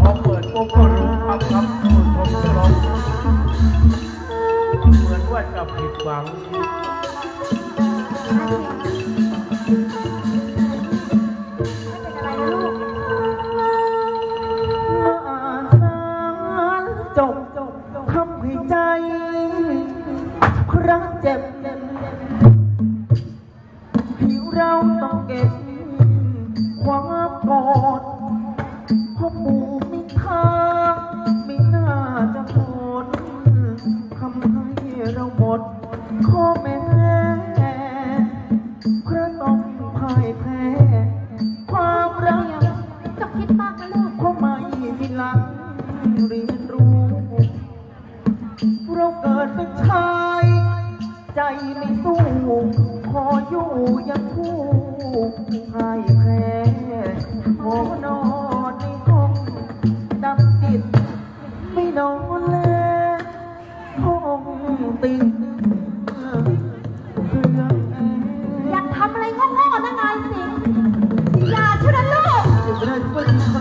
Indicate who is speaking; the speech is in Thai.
Speaker 1: พอเปิดปุ๊บก็รู้ครับครับคุณชมที่ร้องเหมือนว่าจะผิดหวัง
Speaker 2: ไม่เป็นอ
Speaker 3: จบทำให้ใจ ครั้งเจ็บผิวเราต้องเก็บ พราะต้องพ่ายแพ้ ความรัก
Speaker 2: จะคิดมากนะลูก
Speaker 3: เพราะไม่มีหลังเรียนรู้ เราเกิดเป็นชาย ใจไม่สู้ขออยู่อยังคู่พ่ายแพ้ขอนอนในห้องดับจิตไม่นอนแล้วห้องติด อ